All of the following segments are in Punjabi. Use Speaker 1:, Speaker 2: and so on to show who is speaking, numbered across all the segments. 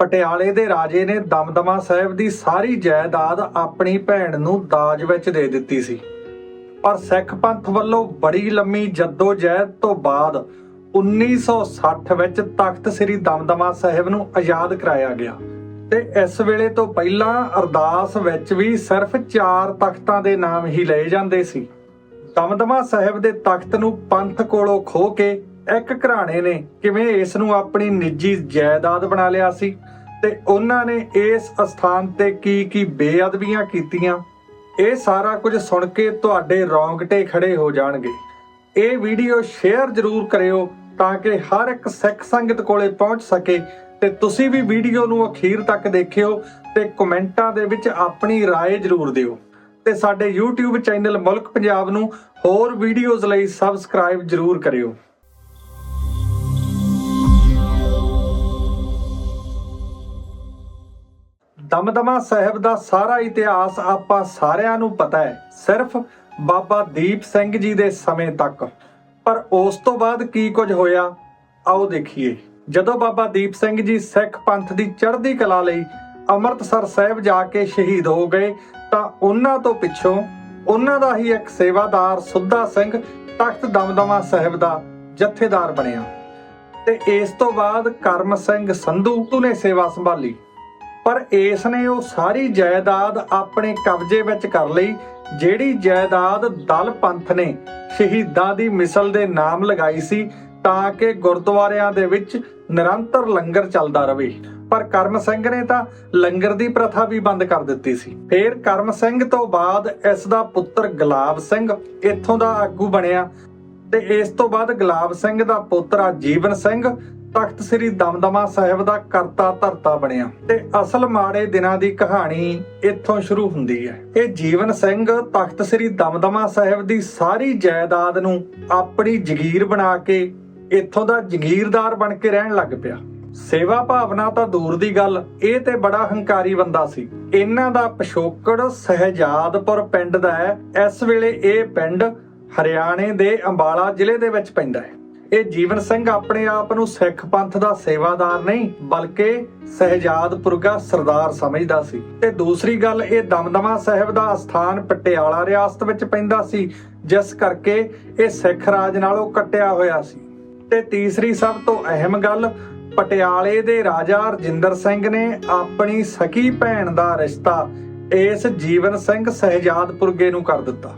Speaker 1: ਪਟਿਆਲੇ ਦੇ ਰਾਜੇ ਨੇ ਦਮਦਮਾ ਸਾਹਿਬ ਦੀ ਸਾਰੀ ਜਾਇਦਾਦ ਆਪਣੀ ਭੈਣ ਨੂੰ ਦਾਜ ਵਿੱਚ ਦੇ ਦਿੱਤੀ ਸੀ। ਪਰ ਸਿੱਖ ਪੰਥ ਵੱਲੋਂ ਬੜੀ ਲੰਮੀ ਜਹਿਦ ਤੋਂ ਬਾਅਦ 1960 ਵਿੱਚ ਤਖਤ ਸ੍ਰੀ ਦਮਦਮਾ ਸਾਹਿਬ ਨੂੰ ਆਜ਼ਾਦ ਕਰਾਇਆ ਗਿਆ ਤੇ ਇਸ ਵੇਲੇ ਤੋਂ ਪਹਿਲਾਂ ਅਰਦਾਸ ਵਿੱਚ ਵੀ ਸਿਰਫ 4 ਤਖਤਾਂ ਦੇ ਨਾਮ ਹੀ ਲਏ ਜਾਂਦੇ ਸੀ। ਦਮਦਮਾ ਸਾਹਿਬ ਦੇ ਤਖਤ ਨੂੰ ਪੰਥ ਕੋਲੋਂ ਖੋ ਕੇ ਇੱਕ ਘਰਾਣੇ ਨੇ ਕਿਵੇਂ ਇਸ ਨੂੰ ਆਪਣੀ ਨਿੱਜੀ ਜਾਇਦਾਦ ਬਣਾ ਲਿਆ ਸੀ ਤੇ ਉਹਨਾਂ ਨੇ ਇਸ ਅਸਥਾਨ ਤੇ ਕੀ ਕੀ ਬੇਅਦਬੀਆਂ ਕੀਤੀਆਂ ਇਹ ਸਾਰਾ ਕੁਝ ਸੁਣ ਕੇ ਤੁਹਾਡੇ ਰੌਂਗਟੇ ਖੜੇ ਹੋ ਜਾਣਗੇ ਇਹ ਵੀਡੀਓ ਸ਼ੇਅਰ ਜ਼ਰੂਰ ਕਰਿਓ ਤਾਂ ਕਿ ਹਰ ਇੱਕ ਸਿੱਖ ਸੰਗਤ ਕੋਲੇ ਪਹੁੰਚ ਸਕੇ ਤੇ ਤੁਸੀਂ ਵੀ ਵੀਡੀਓ ਨੂੰ ਅਖੀਰ ਤੱਕ ਦੇਖਿਓ ਤੇ ਕਮੈਂਟਾਂ ਦੇ ਵਿੱਚ ਆਪਣੀ رائے ਜ਼ਰੂਰ ਦਿਓ ਤੇ ਸਾਡੇ YouTube ਚੈਨਲ ਮੁਲਕ ਪੰਜਾਬ ਨੂੰ ਹੋਰ ਵੀਡੀਓਜ਼ ਲਈ ਸਬਸਕ੍ਰਾਈਬ ਜ਼ਰੂਰ ਕਰਿਓ ਦਮਦਮਾ ਸਾਹਿਬ ਦਾ ਸਾਰਾ ਇਤਿਹਾਸ ਆਪਾਂ ਸਾਰਿਆਂ ਨੂੰ ਪਤਾ ਹੈ, ਸਿਰਫ ਬਾਬਾ ਦੀਪ ਸਿੰਘ ਜੀ ਦੇ ਸਮੇਂ ਤੱਕ। ਪਰ ਉਸ ਤੋਂ ਬਾਅਦ ਕੀ ਕੁਝ ਹੋਇਆ? ਆਓ ਦੇਖੀਏ। ਜਦੋਂ ਬਾਬਾ ਦੀਪ ਸਿੰਘ ਜੀ ਸਿੱਖ ਪੰਥ ਦੀ ਚੜ੍ਹਦੀ ਕਲਾ ਲਈ ਅੰਮ੍ਰਿਤਸਰ ਸਾਹਿਬ ਜਾ ਕੇ ਸ਼ਹੀਦ ਹੋ ਗਏ, ਤਾਂ ਉਹਨਾਂ ਤੋਂ ਪਿੱਛੋਂ ਉਹਨਾਂ ਦਾ ਹੀ ਇੱਕ ਸੇਵਾਦਾਰ ਸੁੱਧਾ ਸਿੰਘ ਤਖਤ ਦਮਦਮਾ ਸਾਹਿਬ ਦਾ ਜਥੇਦਾਰ ਬਣਿਆ। ਤੇ ਇਸ ਤੋਂ ਬਾਅਦ ਕਰਮ ਸਿੰਘ ਸੰਧੂ ਨੇ ਸੇਵਾ ਸੰਭਾਲੀ। ਪਰ ਇਸ ਨੇ ਉਹ ਸਾਰੀ ਜਾਇਦਾਦ ਆਪਣੇ ਕਬਜ਼ੇ ਵਿੱਚ ਕਰ ਲਈ, ਜਿਹੜੀ ਜਾਇਦਾਦ ਦਲ ਪੰਥ ਨੇ ਸ਼ਹੀਦਾਂ ਦੀ ਮਿਸਲ ਦੇ ਨਾਮ ਲਗਾਈ ਸੀ, ਤਾਂ ਕਿ ਗੁਰਦੁਆਰਿਆਂ ਦੇ ਵਿੱਚ ਨਿਰੰਤਰ ਲੰਗਰ ਚੱਲਦਾ ਰਹੇ ਪਰ ਕਰਮ ਸਿੰਘ ਨੇ ਤਾਂ ਲੰਗਰ ਦੀ ਪ੍ਰਥਾ ਵੀ ਬੰਦ ਕਰ ਦਿੱਤੀ ਸੀ। ਫਿਰ ਕਰਮ ਸਿੰਘ ਤੋਂ ਬਾਅਦ ਇਸ ਦਾ ਪੁੱਤਰ ਗੁਲਾਬ ਸਿੰਘ ਇੱਥੋਂ ਦਾ ਆਗੂ ਬਣਿਆ ਤੇ ਇਸ ਤੋਂ ਬਾਅਦ ਗੁਲਾਬ ਸਿੰਘ ਦਾ ਪੁੱਤਰ ਆ ਜੀਵਨ ਸਿੰਘ ਤਖਤ ਸ੍ਰੀ ਦਮਦਮਾ ਸਾਹਿਬ ਦਾ ਕਰਤਾ ਧਰਤਾ ਬਣਿਆ। ਤੇ ਅਸਲ ਮਾੜੇ ਦਿਨਾਂ ਦੀ ਕਹਾਣੀ ਇੱਥੋਂ ਸ਼ੁਰੂ ਹੁੰਦੀ ਹੈ। ਇਹ ਜੀਵਨ ਸਿੰਘ ਤਖਤ ਸ੍ਰੀ ਦਮਦਮਾ ਸਾਹਿਬ ਦੀ ਸਾਰੀ ਜਾਇਦਾਦ ਨੂੰ ਆਪਣੀ ਜ਼ਗੀਰ ਬਣਾ ਕੇ ਇੱਥੋਂ ਦਾ ਜ਼ਗੀਰਦਾਰ ਬਣ ਕੇ ਰਹਿਣ ਲੱਗ ਪਿਆ। ਸੇਵਾ ਭਾਵਨਾ ਤਾਂ ਦੂਰ ਦੀ ਗੱਲ, ਇਹ ਤੇ ਬੜਾ ਹੰਕਾਰੀ ਬੰਦਾ ਸੀ। ਇਹਨਾਂ ਦਾ ਪਿਛੋਕੜ ਸਹਿਜਾਦਪੁਰ ਪਿੰਡ ਦਾ ਹੈ। ਇਸ ਵੇਲੇ ਇਹ ਪਿੰਡ ਹਰਿਆਣੇ ਦੇ ਅੰਬਾਲਾ ਜ਼ਿਲ੍ਹੇ ਦੇ ਵਿੱਚ ਪੈਂਦਾ ਹੈ। ਇਹ ਜੀਵਨ ਸਿੰਘ ਆਪਣੇ ਆਪ ਨੂੰ ਸਿੱਖ ਪੰਥ ਦਾ ਸੇਵਾਦਾਰ ਨਹੀਂ, ਬਲਕਿ ਸਹਿਜਾਦਪੁਰਗਾ ਸਰਦਾਰ ਸਮਝਦਾ ਸੀ। ਤੇ ਦੂਸਰੀ ਗੱਲ, ਇਹ ਦਮਦਮਾ ਸਾਹਿਬ ਦਾ ਸਥਾਨ ਪਟਿਆਲਾ ਰਿਆਸਤ ਵਿੱਚ ਪੈਂਦਾ ਸੀ, ਜਿਸ ਕਰਕੇ ਇਹ ਸਿੱਖ ਰਾਜ ਨਾਲੋਂ ਕੱਟਿਆ ਹੋਇਆ ਸੀ। ਤੇ ਤੀਸਰੀ ਸਭ ਤੋਂ ਅਹਿਮ ਗੱਲ, ਪਟਿਆਲੇ ਦੇ ਰਾਜਾ ਰਜਿੰਦਰ ਸਿੰਘ ਨੇ ਆਪਣੀ ਸਕੀ ਭੈਣ ਦਾ ਰਿਸ਼ਤਾ ਇਸ ਜੀਵਨ ਸਿੰਘ ਸਹਿਜਾਦਪੁਰਗੇ ਨੂੰ ਕਰ ਦਿੱਤਾ।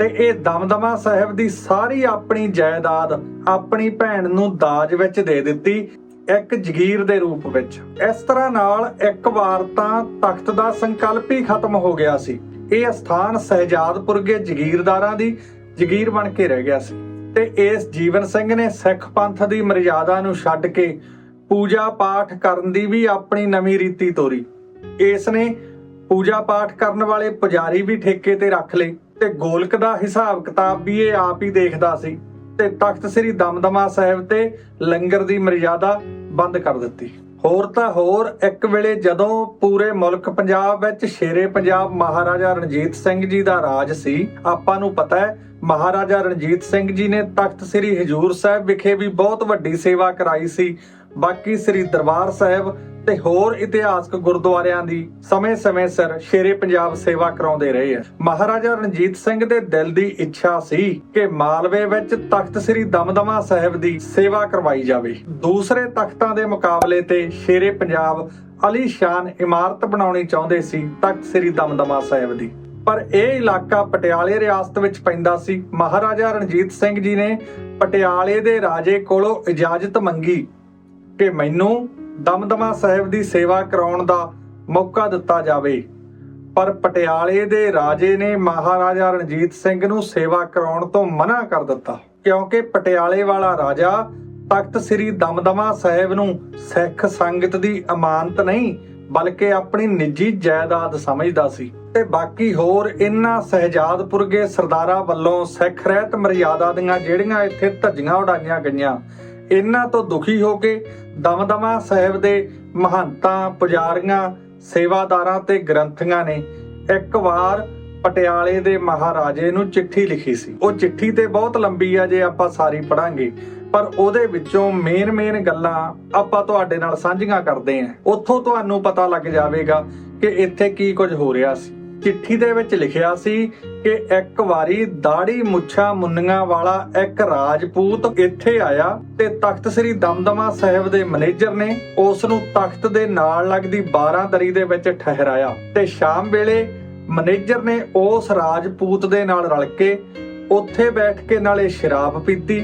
Speaker 1: ਤੇ ਇਹ ਦਮਦਮਾ ਸਾਹਿਬ ਦੀ ਸਾਰੀ ਆਪਣੀ ਜਾਇਦਾਦ ਆਪਣੀ ਭੈਣ ਨੂੰ ਦਾਜ ਵਿੱਚ ਦੇ ਦਿੱਤੀ ਇੱਕ ਜ਼ਗੀਰ ਦੇ ਰੂਪ ਵਿੱਚ। ਇਸ ਤਰ੍ਹਾਂ ਨਾਲ ਇੱਕ ਵਾਰ ਤਾਂ ਤਖਤ ਦਾ ਸੰਕਲਪ ਹੀ ਖਤਮ ਹੋ ਗਿਆ ਸੀ। ਇਹ ਸਥਾਨ ਸਹਿਜਾਦਪੁਰਗੇ ਜ਼ਗੀਰਦਾਰਾਂ ਦੀ ਜ਼ਗੀਰ ਬਣ ਕੇ ਰਹਿ ਗਿਆ ਸੀ। ਤੇ ਇਸ ਜੀਵਨ ਸਿੰਘ ਨੇ ਸਿੱਖ ਪੰਥ ਦੀ ਮਰਿਆਦਾ ਨੂੰ ਛੱਡ ਕੇ ਪੂਜਾ ਪਾਠ ਕਰਨ ਦੀ ਵੀ ਆਪਣੀ ਨਵੀਂ ਰੀਤੀ ਤੋਰੀ। ਇਸ ਨੇ ਪੂਜਾ ਪਾਠ ਕਰਨ ਵਾਲੇ ਪੁਜਾਰੀ ਵੀ ਠੇਕੇ ਤੇ ਰੱਖ ਲਏ। ਤੇ ਗੋਲਕ ਦਾ ਹਿਸਾਬ ਕਿਤਾਬ ਵੀ ਇਹ ਆਪ ਹੀ ਦੇਖਦਾ ਸੀ ਤੇ ਤਖਤ ਸ੍ਰੀ ਦਮਦਮਾ ਸਾਹਿਬ ਤੇ ਲੰਗਰ ਦੀ ਮਰਿਆਦਾ ਬੰਦ ਕਰ ਦਿੱਤੀ। ਹੋਰ ਤਾਂ ਹੋਰ, ਇੱਕ ਵੇਲੇ ਜਦੋਂ ਪੂਰੇ ਮੁਲਕ ਪੰਜਾਬ ਵਿੱਚ ਸ਼ੇਰੇ ਪੰਜਾਬ ਮਹਾਰਾਜਾ ਰਣਜੀਤ ਸਿੰਘ ਜੀ ਦਾ ਰਾਜ ਸੀ, ਆਪਾਂ ਨੂੰ ਪਤਾ ਹੈ, ਮਹਾਰਾਜਾ ਰਣਜੀਤ ਸਿੰਘ ਜੀ ਨੇ ਤਖਤ ਸ੍ਰੀ ਹਜੂਰ ਸਾਹਿਬ ਵਿਖੇ ਵੀ ਬਹੁਤ ਵੱਡੀ ਸੇਵਾ ਕਰਾਈ ਸੀ। ਬਾਕੀ ਸ੍ਰੀ ਦਰਬਾਰ ਸਾਹਿਬ ਤੇ ਹੋਰ ਇਤਿਹਾਸਕ ਗੁਰਦੁਆਰਿਆਂ ਦੀ ਸਮੇਂ-ਸਮੇਂ ਸਿਰ ਸ਼ੇਰੇ ਪੰਜਾਬ ਸੇਵਾ ਕਰਾਉਂਦੇ ਰਹੇ ਆ। ਮਹਾਰਾਜਾ ਰਣਜੀਤ ਸਿੰਘ ਦੇ ਦਿਲ ਦੀ ਇੱਛਾ ਸੀ ਕਿ ਮਾਲਵੇ ਵਿੱਚ ਤਖਤ ਸ੍ਰੀ ਦਮਦਮਾ ਸਾਹਿਬ ਦੀ ਸੇਵਾ ਕਰਵਾਈ ਜਾਵੇ। ਦੂਸਰੇ ਤਖਤਾਂ ਦੇ ਮੁਕਾਬਲੇ ਤੇ ਸ਼ੇਰੇ ਪੰਜਾਬ ਅਲੀਸ਼ਾਨ ਇਮਾਰਤ ਬਣਾਉਣੀ ਚਾਹੁੰਦੇ ਸੀ ਤਖਤ ਸ੍ਰੀ ਦਮਦਮਾ ਸਾਹਿਬ ਦੀ। ਪਰ ਇਹ ਇਲਾਕਾ ਪਟਿਆਲੇ ਰਿਆਸਤ ਵਿੱਚ ਪੈਂਦਾ ਸੀ। ਮਹਾਰਾਜਾ ਰਣਜੀਤ ਸਿੰਘ ਜੀ ਨੇ ਪਟਿਆਲੇ ਦੇ ਰਾਜੇ ਕੋਲੋਂ ਇਜਾਜ਼ਤ ਮੰਗੀ ਕਿ ਮੈਨੂੰ ਦਮਦਮਾ ਸਾਹਿਬ ਦੀ ਸੇਵਾ ਕਰਾਉਣ ਦਾ ਮੌਕਾ ਦਿੱਤਾ ਜਾਵੇ। ਪਰ ਪਟਿਆਲੇ ਦੇ ਰਾਜੇ ਨੇ ਮਹਾਰਾਜਾ ਰਣਜੀਤ ਸਿੰਘ ਨੂੰ ਸੇਵਾ ਕਰਾਉਣ ਤੋਂ ਮਨਾ ਕਰ ਦਿੱਤਾ। ਕਿਉਂਕਿ ਪਟਿਆਲੇ ਵਾਲਾ ਰਾਜਾ ਤਖਤ ਸ੍ਰੀ ਦਮਦਮਾ ਸਾਹਿਬ ਨੂੰ ਸਿੱਖ ਸੰਗਤ ਦੀ ਅਮਾਨਤ ਨਹੀਂ, ਬਲਕਿ ਆਪਣੀ ਨਿੱਜੀ ਜਾਇਦਾਦ ਸਮਝਦਾ ਸੀ। ਤੇ ਬਾਕੀ ਹੋਰ ਇਨ੍ਹਾਂ ਸਹਿਜਾਦਪੁਰਗੇ ਸਰਦਾਰਾਂ ਵੱਲੋਂ ਸਿੱਖ ਰਹਿਤ ਮਰਿਆਦਾ ਦੀਆਂ ਜਿਹੜੀਆਂ ਇੱਥੇ ਧੱਜੀਆਂ ਉਡਾਈਆਂ ਗਈਆਂ ਇਹਨਾਂ ਤੋਂ ਦੁਖੀ ਹੋ ਕੇ ਦਮਦਮਾ ਸਾਹਿਬ ਦੇ ਮਹੰਤਾਂ, ਪੁਜਾਰੀਆਂ, ਸੇਵਾਦਾਰਾਂ ਤੇ ਗ੍ਰੰਥੀਆਂ ਨੇ ਇੱਕ ਵਾਰ ਪਟਿਆਲੇ ਦੇ ਮਹਾਰਾਜੇ ਨੂੰ ਚਿੱਠੀ ਲਿਖੀ ਸੀ। ਉਹ ਚਿੱਠੀ ਤੇ ਬਹੁਤ ਲੰਬੀ ਆ ਜੇ ਆਪਾਂ ਸਾਰੀ ਪੜਾਂਗੇ ਪਰ ਉਹਦੇ ਵਿੱਚੋਂ ਮੇਨ ਮੇਨ ਗੱਲਾਂ ਆਪਾਂ ਤੁਹਾਡੇ ਨਾਲ ਸਾਂਝੀਆਂ ਕਰਦੇ ਆਂ ਉੱਥੋਂ ਤੁਹਾਨੂੰ ਪਤਾ ਲੱਗ ਜਾਵੇਗਾ ਕਿ ਇੱਥੇ ਕੀ ਕੁਝ ਹੋ ਰਿਹਾ ਸੀ। ਚਿੱਠੀ ਦੇ ਵਿੱਚ ਲਿਖਿਆ ਸੀ ਕਿ ਇੱਕ ਵਾਰੀ ਦਾੜੀ ਮੁੱਛਾਂ ਮੁੰਨੀਆਂ ਵਾਲਾ ਇੱਕ ਰਾਜਪੂਤ ਇੱਥੇ ਆਇਆ ਤੇ ਤਖਤ ਸ੍ਰੀ ਦਮਦਮਾ ਸਾਹਿਬ ਦੇ ਮੈਨੇਜਰ ਨੇ ਉਸ ਨੂੰ ਤਖਤ ਦੇ ਨਾਲ ਲੱਗਦੀ 12 ਦਰੀ ਦੇ ਵਿੱਚ ਠਹਿਰਾਇਆ ਤੇ ਸ਼ਾਮ ਵੇਲੇ ਮੈਨੇਜਰ ਨੇ ਉਸ ਰਾਜਪੂਤ ਦੇ ਨਾਲ ਰਲ ਕੇ ਉੱਥੇ ਬੈਠ ਕੇ ਨਾਲੇ ਸ਼ਰਾਬ ਪੀਤੀ,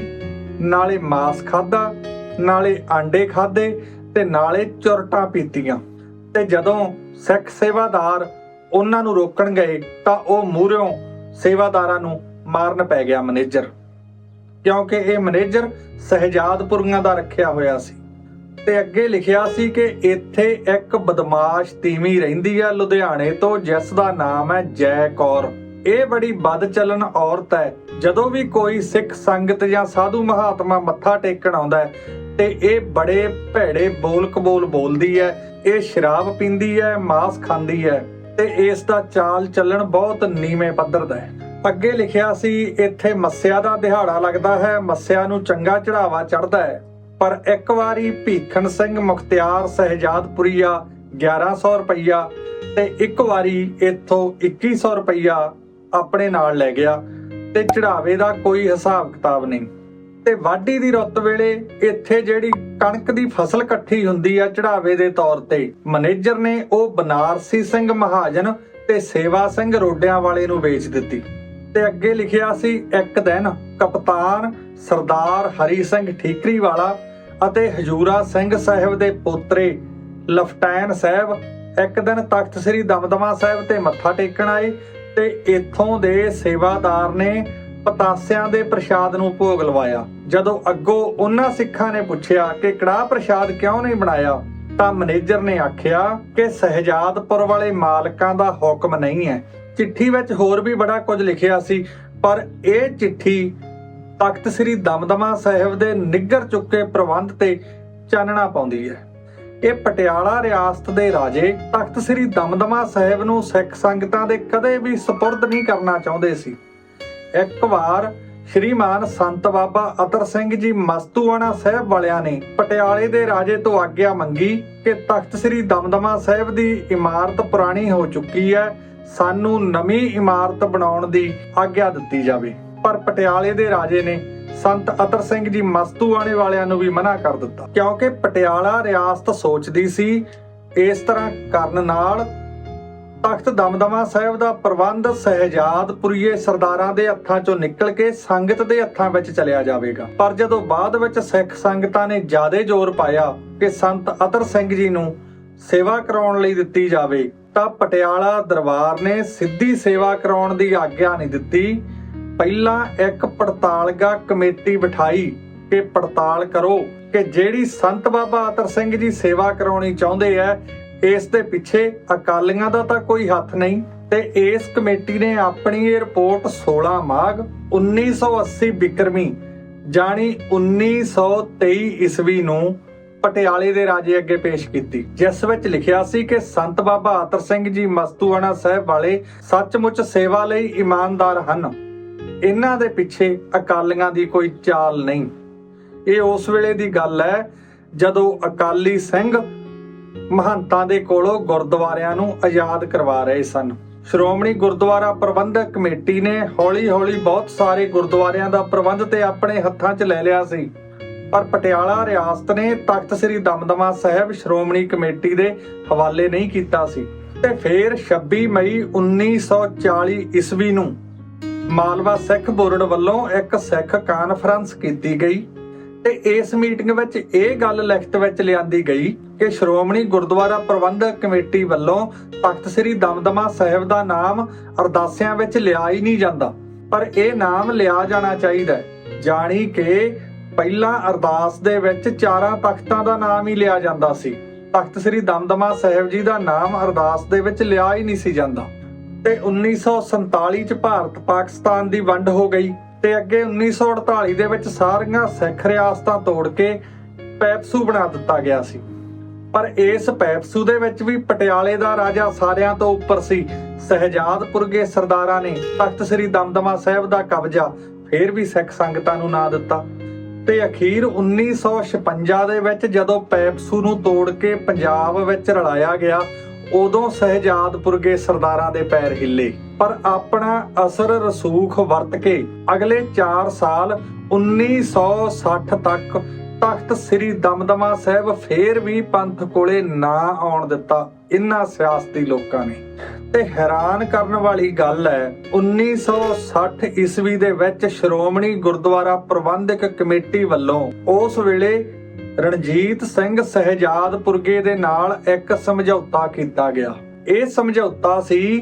Speaker 1: ਨਾਲੇ ਮਾਸ ਖਾਦਾ ਨਾਲੇ ਆਂਡੇ ਖਾਦੇ ਤੇ ਨਾਲੇ ਚੁਰਟਾਂ ਪੀਤੀਆਂ ਤੇ ਜਦੋਂ ਸਿੱਖ ਸੇਵਾਦਾਰ ਉਹਨਾਂ ਨੂੰ ਰੋਕਣ ਗਏ ਤਾਂ ਉਹ ਮੂਹਰਿਓਂ ਸੇਵਾਦਾਰਾਂ ਨੂੰ ਮਾਰਨ ਪੈ ਗਿਆ ਮੈਨੇਜਰ। ਕਿਉਂਕਿ ਇਹ ਮੈਨੇਜਰ ਸਹਿਜਾਦਪੁਰੀਆਂ ਦਾ ਰੱਖਿਆ ਹੋਇਆ ਸੀ। ਤੇ ਅੱਗੇ ਲਿਖਿਆ ਸੀ ਕਿ ਇੱਥੇ ਇੱਕ ਬਦਮਾਸ਼ ਤੀਵੀਂ ਰਹਿੰਦੀ ਆ ਲੁਧਿਆਣੇ ਤੋਂ, ਜਿਸ ਦਾ ਨਾਮ ਹੈ ਜੈ ਕੌਰ। ਇਹ ਬੜੀ ਬਦ ਚੱਲਣ ਔਰਤ ਹੈ। ਜਦੋਂ ਵੀ ਕੋਈ ਸਿੱਖ ਸੰਗਤ ਜਾਂ ਸਾਧੂ ਮਹਾਤਮਾ ਮੱਥਾ ਟੇਕਣ ਆਉਂਦਾ ਹੈ ਤੇ ਇਹ ਬੜੇ ਭੈੜੇ ਬੋਲ ਕਬੋਲ ਬੋਲਦੀ ਹੈ, ਇਹ ਸ਼ਰਾਬ ਪੀਂਦੀ ਹੈ, ਮਾਸ ਖਾਂਦੀ ਹੈ। ਤੇ ਇਸ ਦਾ ਚਾਲ ਚੱਲਣ ਬਹੁਤ ਨੀਵੇਂ ਪੱਧਰ ਦਾ ਹੈ। ਅੱਗੇ ਲਿਖਿਆ ਸੀ, ਇੱਥੇ ਮੱਸਿਆ ਦਾ ਦਿਹਾੜਾ ਲੱਗਦਾ ਹੈ, ਮੱਸਿਆ ਨੂੰ ਚੰਗਾ ਚੜਾਵਾ ਚੜਦਾ ਹੈ। ਪਰ ਇੱਕ ਵਾਰੀ ਭੀਖਣ ਸਿੰਘ ਮੁਖਤਿਆਰ ਸਹਿਜਾਦਪੁਰੀਆ 1100 ਰੁਪਈਆ ਤੇ ਇੱਕ ਵਾਰੀ ਇੱਥੋਂ 2100 ਰੁਪਈਆ ਆਪਣੇ ਨਾਲ ਲੈ ਗਿਆ ਤੇ ਚੜਾਵੇ ਦਾ ਕੋਈ ਹਿਸਾਬ ਕਿਤਾਬ ਨਹੀਂ। ਤੇ ਵਾਢੀ ਦੀ ਰੁੱਤ ਵੇਲੇ ਇੱਥੇ ਜਿਹੜੀ ਕਣਕ ਦੀ ਫਸਲ ਇਕੱਠੀ ਹੁੰਦੀ ਆ ਚੜਾਵੇ ਦੇ ਤੌਰ ਤੇ, ਮੈਨੇਜਰ ਨੇ ਉਹ ਬਨਾਰਸੀ ਸਿੰਘ ਮਹਾਜਨ ਤੇ ਸੇਵਾ ਸਿੰਘ ਰੋਡਿਆਂ ਵਾਲੇ ਨੂੰ ਵੇਚ ਦਿੱਤੀ। ਤੇ ਅੱਗੇ ਲਿਖਿਆ ਸੀ, ਇੱਕ ਦਿਨ ਕਪਤਾਨ ਸਰਦਾਰ ਹਰੀ ਸਿੰਘ ਠੀਕਰੀ ਵਾਲਾ ਅਤੇ ਹਜੂਰਾ ਸਿੰਘ ਸਾਹਿਬ ਦੇ ਪੋਤਰੇ ਲਫਟੈਨ ਸਾਹਿਬ ਇੱਕ ਦਿਨ ਤਖਤ ਸ੍ਰੀ ਦਮਦਮਾ ਸਾਹਿਬ ਤੇ ਮੱਥਾ ਟੇਕਣ ਆਏ ਤੇ ਇੱਥੋਂ ਦੇ ਸੇਵਾਦਾਰ ਨੇ ਪਤਾਸਿਆਂ ਦੇ ਪ੍ਰਸ਼ਾਦ ਨੂੰ ਭੋਗ ਲਵਾਇਆ। ਜਦੋਂ ਅੱਗੋਂ ਉਹਨਾਂ ਸਿੱਖਾਂ ਨੇ ਪੁੱਛਿਆ ਕਿ ਕੜਾਹ ਪ੍ਰਸ਼ਾਦ ਕਿਉਂ ਨਹੀਂ ਬਣਾਇਆ, ਤਾਂ ਮੈਨੇਜਰ ਨੇ ਆਖਿਆ ਕਿ ਸਹਿਜਾਦਪੁਰ ਵਾਲੇ ਮਾਲਕਾਂ ਦਾ ਹੁਕਮ ਨਹੀਂ ਹੈ। ਚਿੱਠੀ ਵਿੱਚ ਹੋਰ ਵੀ ਬੜਾ ਕੁਝ ਲਿਖਿਆ ਸੀ, ਪਰ ਇਹ ਚਿੱਠੀ ਤਖਤ ਸ੍ਰੀ ਦਮਦਮਾ ਸਾਹਿਬ ਦੇ ਨਿੱਗਰ ਚੁੱਕੇ ਪ੍ਰਬੰਧ ਤੇ ਚਾਨਣਾ ਪਾਉਂਦੀ ਹੈ। ਇਹ ਪਟਿਆਲਾ ਰਿਆਸਤ ਦੇ ਰਾਜੇ ਤਖਤ ਸ੍ਰੀ ਦਮਦਮਾ ਸਾਹਿਬ ਨੂੰ ਸਿੱਖ ਸੰਗਤਾਂ ਦੇ ਕਦੇ ਵੀ ਸਪੁਰਦ ਨਹੀਂ ਕਰਨਾ ਚਾਹੁੰਦੇ ਸੀ। ਇੱਕ ਵਾਰ ਸ਼੍ਰੀਮਾਨ ਸੰਤ ਬਾਬਾ ਅਤਰ ਸਿੰਘ ਜੀ ਮਸਤੂਆਣਾ ਸਾਹਿਬ ਵਾਲਿਆਂ ਨੇ ਪਟਿਆਲੇ ਦੇ ਰਾਜੇ ਤੋਂ ਆਗਿਆ ਮੰਗੀ ਕਿ ਤਖਤ ਸ੍ਰੀ ਦਮਦਮਾ ਸਾਹਿਬ ਦੀ ਇਮਾਰਤ ਪੁਰਾਣੀ ਹੋ ਚੁੱਕੀ ਹੈ, ਸਾਨੂੰ ਨਵੀਂ ਇਮਾਰਤ ਬਣਾਉਣ ਦੀ ਆਗਿਆ ਦਿੱਤੀ ਜਾਵੇ। ਪਰ ਪਟਿਆਲੇ ਦੇ ਰਾਜੇ ਨੇ ਸੰਤ ਅਤਰ ਸਿੰਘ ਜੀ ਮਸਤੂਆਣੇ ਵਾਲਿਆਂ ਨੂੰ ਵੀ ਮਨਾ ਕਰ ਦਿੱਤਾ। ਕਿਉਂਕਿ ਪਟਿਆਲਾ ਰਿਆਸਤ ਸੋਚਦੀ ਸੀ, ਇਸ ਤਰ੍ਹਾਂ ਕਰਨ ਨਾਲ ਤਖਤ ਦਮਦਮਾ ਸਾਹਿਬ ਦਾ ਪ੍ਰਬੰਧ ਸਹਿਜਾਦਪੁਰੀਏ ਸਰਦਾਰਾਂ ਦੇ ਹੱਥਾਂ ਚੋਂ ਨਿਕਲ ਕੇ ਸੰਗਤ ਦੇ ਹੱਥਾਂ ਵਿੱਚ ਚਲਿਆ ਜਾਵੇਗਾ। ਪਰ ਜਦੋਂ ਬਾਅਦ ਵਿੱਚ ਸਿੱਖ ਸੰਗਤਾਂ ਨੇ ਜ਼ਿਆਦਾ ਜ਼ੋਰ ਪਾਇਆ ਕਿ ਸੰਤ ਅਤਰ ਸਿੰਘ ਜੀ ਨੂੰ ਸੇਵਾ ਕਰਾਉਣ ਲਈ ਦਿੱਤੀ ਜਾਵੇ, ਤਾਂ ਪਟਿਆਲਾ ਦਰਬਾਰ ਨੇ ਸਿੱਧੀ ਸੇਵਾ ਕਰਾਉਣ ਦੀ ਆਗਿਆ ਨਹੀਂ ਦਿੱਤੀ। ਪਹਿਲਾਂ ਇੱਕ ਪੜਤਾਲਗਾ ਕਮੇਟੀ ਬਿਠਾਈ ਕਿ ਪੜਤਾਲ ਕਰੋ ਕਿ ਜਿਹੜੀ ਸੰਤ ਬਾਬਾ ਅਤਰ ਸਿੰਘ ਜੀ ਸੇਵਾ ਕਰਾਉਣੀ ਚਾਹੁੰਦੇ ਐ ਇਸ ਦੇ ਪਿੱਛੇ ਅਕਾਲੀਆਂ ਦਾ ਤਾਂ ਕੋਈ ਹੱਥ ਨਹੀਂ ਤੇ ਇਸ ਕਮੇਟੀ ਨੇ ਆਪਣੀ ਇਹ ਰਿਪੋਰਟ 16 ਮਾਘ 1980 ਬਿਕਰਮੀ ਜਾਣੀ 1923 ਈਸਵੀ ਨੂੰ ਪਟਿਆਲੇ ਦੇ ਰਾਜੇ ਅੱਗੇ ਪੇਸ਼ ਕੀਤੀ, ਜਿਸ ਵਿੱਚ ਲਿਖਿਆ ਸੀ ਕਿ ਸੰਤ ਬਾਬਾ ਅਤਰ ਸਿੰਘ ਜੀ ਮਸਤੂਆਣਾ ਸਾਹਿਬ ਵਾਲੇ ਸੱਚਮੁੱਚ ਸੇਵਾ ਲਈ ਇਮਾਨਦਾਰ ਹਨ। ਇਹਨਾਂ ਦੇ ਪਿੱਛੇ ਅਕਾਲੀਆਂ ਦੀ ਕੋਈ ਚਾਲ ਨਹੀਂ। ਇਹ ਉਸ ਵੇਲੇ ਦੀ ਗੱਲ ਹੈ ਜਦੋਂ ਅਕਾਲੀ ਸਿੰਘ ਮਹੰਤਾਂ ਦੇ ਕੋਲੋਂ ਗੁਰਦੁਆਰਿਆਂ ਨੂੰ ਆਜ਼ਾਦ ਕਰਵਾ ਰਹੇ ਸਨ। ਸ਼੍ਰੋਮਣੀ ਗੁਰਦੁਆਰਾ ਪ੍ਰਬੰਧਕ ਕਮੇਟੀ ਨੇ ਹੌਲੀ-ਹੌਲੀ ਬਹੁਤ ਸਾਰੇ ਗੁਰਦੁਆਰਿਆਂ ਦਾ ਪ੍ਰਬੰਧ ਤੇ ਆਪਣੇ ਹੱਥਾਂ 'ਚ ਲੈ ਲਿਆ ਸੀ। ਪਰ ਪਟਿਆਲਾ ਰਿਆਸਤ ਨੇ ਤਖਤ ਸ੍ਰੀ ਦਮਦਮਾ ਸਾਹਿਬ ਸ਼੍ਰੋਮਣੀ ਕਮੇਟੀ ਦੇ ਹਵਾਲੇ ਨਹੀਂ ਕੀਤਾ ਸੀ ਤੇ ਫਿਰ 26 ਮਈ 1940 ਈਸਵੀ ਨੂੰ ਮਾਲਵਾ ਸਿੱਖ ਬੋਰਡ ਵੱਲੋਂ ਇੱਕ ਸਿੱਖ ਕਾਨਫਰੰਸ ਕੀਤੀ ਗਈ ਤੇ ਇਸ ਮੀਟਿੰਗ ਵਿੱਚ ਇਹ ਗੱਲ ਲਿਖਤ ਵਿੱਚ ਲਿਆਂਦੀ ਗਈ ਕਿ ਸ਼੍ਰੋਮਣੀ ਗੁਰਦੁਆਰਾ ਪ੍ਰਬੰਧਕ ਕਮੇਟੀ ਵੱਲੋਂ ਤਖਤ ਸ੍ਰੀ ਦਮਦਮਾ ਸਾਹਿਬ ਦਾ ਨਾਮ ਅਰਦਾਸਿਆਂ ਵਿੱਚ ਲਿਆ ਹੀ ਨਹੀਂ ਜਾਂਦਾ। ਪਰ ਇਹ ਨਾਮ ਲਿਆ ਜਾਣਾ ਚਾਹੀਦਾ ਜਾਣੀ ਕਿ ਪਹਿਲਾਂ ਅਰਦਾਸ ਦੇ ਵਿੱਚ ਚਾਰਾਂ ਤਖਤਾਂ ਦਾ ਨਾਮ ਹੀ ਲਿਆ ਜਾਂਦਾ ਸੀ। ਤਖਤ ਸ੍ਰੀ ਦਮਦਮਾ ਸਾਹਿਬ ਜੀ ਦਾ ਨਾਮ ਅਰਦਾਸ ਦੇ ਵਿੱਚ ਲਿਆ ਹੀ ਨਹੀਂ ਸੀ ਜਾਂਦਾ। ਤੇ 1947 ਚ ਭਾਰਤ ਪਾਕਿਸਤਾਨ ਦੀ ਵੰਡ ਹੋ ਗਈ ਤੇ ਅੱਗੇ 1948 ਦੇ ਵਿੱਚ ਸਾਰੀਆਂ ਸਿੱਖ ਰਿਆਸਤਾਂ ਤੋੜ ਕੇ ਪੈਪਸੂ ਬਣਾ ਦਿੱਤਾ ਗਿਆ ਸੀ। ਪਰ ਇਸ ਪੈਪਸੂ ਦੇ ਵਿੱਚ ਵੀ ਪਟਿਆਲੇ ਦਾ ਰਾਜਾ ਸਾਰਿਆਂ ਤੋਂ ਉੱਪਰ ਸੀ। ਸਹਿਜਾਦਪੁਰਗੇ ਸਰਦਾਰਾਂ ਨੇ ਤਖਤ ਸ੍ਰੀ ਦਮਦਮਾ ਸਾਹਿਬ ਦਾ ਕਬਜ਼ਾ ਫੇਰ ਵੀ ਸਿੱਖ ਸੰਗਤਾਂ ਨੂੰ ਨਾ ਦਿੱਤਾ। ਤੇ ਅਖੀਰ 1956 ਦੇ ਵਿੱਚ ਜਦੋਂ ਪੈਪਸੂ ਨੂੰ ਤੋੜ ਕੇ ਪੰਜਾਬ ਵਿੱਚ ਰਲਾਇਆ ਗਿਆ, ਉਦੋਂ ਸਹਿਜਾਦਪੁਰਗੇ ਸਰਦਾਰਾਂ ਦੇ ਪੈਰ ਹਿੱਲੇ। ਪਰ ਆਪਣਾ ਅਸਰ ਰਸੂਖ ਵਰਤ ਕੇ ਅਗਲੇ 4 ਸਾਲ 1960 ਤੱਕ ਤਖਤ ਸ੍ਰੀ ਦਮਦਮਾ ਸਾਹਿਬ ਫੇਰ ਵੀ ਪੰਥ ਕੋਲੇ ਨਾ ਆਉਣ ਦਿੱਤਾ। ਇਨ੍ਹਾਂ ਸਿਆਸਤੀ ਲੋਕਾਂ ਨੇ। ਤੇ ਹੈਰਾਨ ਕਰਨ ਵਾਲੀ ਗੱਲ ਹੈ 1960 ਈਸਵੀ ਦੇ ਵਿੱਚ ਸ਼੍ਰੋਮਣੀ ਗੁਰਦੁਆਰਾ ਪ੍ਰਬੰਧਕ ਕਮੇਟੀ ਵੱਲੋਂ ਉਸ ਵੇਲੇ ਰਣਜੀਤ ਸਿੰਘ ਸਹਿਜਾਦਪੁਰਗੇ ਦੇ ਨਾਲ ਇੱਕ ਸਮਝੌਤਾ ਕੀਤਾ ਗਿਆ। ਇਹ ਸਮਝੌਤਾ ਸੀ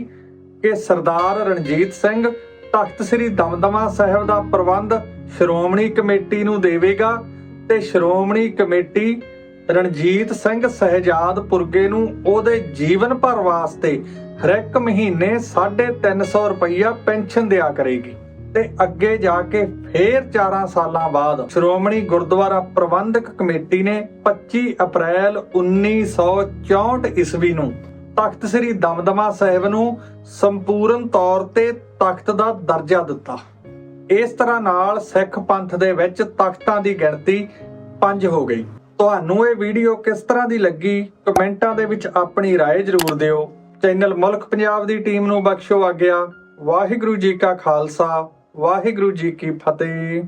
Speaker 1: ਕਿ ਸਰਦਾਰ ਰਣਜੀਤ ਸਿੰਘ ਤਖਤ ਸ੍ਰੀ ਦਮਦਮਾ ਸਾਹਿਬ ਦਾ ਪ੍ਰਬੰਧ ਸ਼੍ਰੋਮਣੀ ਕਮੇਟੀ ਨੂੰ ਦੇਵੇਗਾ ਤੇ ਸ਼੍ਰੋਮਣੀ ਕਮੇਟੀ ਰਣਜੀਤ ਸਿੰਘ ਸਹਿਜਾਦਪੁਰਗੇ ਨੂੰ ਉਹਦੇ ਜੀਵਨ ਭਰ ਵਾਸਤੇ ਹਰ ਇੱਕ ਮਹੀਨੇ 350 ਰੁਪਈਆ ਪੈਨਸ਼ਨ ਦਿਆ ਕਰੇਗੀ। ਤੇ ਅੱਗੇ ਜਾ ਕੇ ਫੇਰ 4 ਸਾਲਾਂ ਬਾਅਦ ਸ਼੍ਰੋਮਣੀ ਗੁਰਦੁਆਰਾ ਪ੍ਰਬੰਧਕ ਕਮੇਟੀ ਨੇ 25 ਅਪ੍ਰੈਲ 1964 ਈਸਵੀ ਨੂੰ ਤਖਤ ਸ੍ਰੀ ਦਮਦਮਾ ਸਾਹਿਬ ਨੂੰ ਸੰਪੂਰਨ ਤੌਰ ਤੇ ਤਖਤ ਦਾ ਦਰਜਾ ਦਿੱਤਾ। ਇਸ ਤਰ੍ਹਾਂ ਨਾਲ ਸਿੱਖ ਪੰਥ ਦੇ ਵਿੱਚ ਤਖਤਾਂ ਦੀ ਗਿਣਤੀ 5 ਹੋ ਗਈ ਤੁਹਾਨੂੰ ਇਹ ਵੀਡੀਓ ਕਿਸ ਤਰ੍ਹਾਂ ਦੀ ਲੱਗੀ ਕਮੈਂਟਾਂ ਦੇ ਵਿੱਚ ਆਪਣੀ رائے ਜ਼ਰੂਰ ਦਿਓ ਚੈਨਲ ਮੁਲਕ ਪੰਜਾਬ ਦੀ ਟੀਮ ਨੂੰ ਬਖਸ਼ੋ ਆਗਿਆ ਵਾਹਿਗੁਰੂ ਜੀ ਕਾ ਖਾਲਸਾ ਵਾਹਿਗੁਰੂ ਜੀ ਕੀ ਫਤਿਹ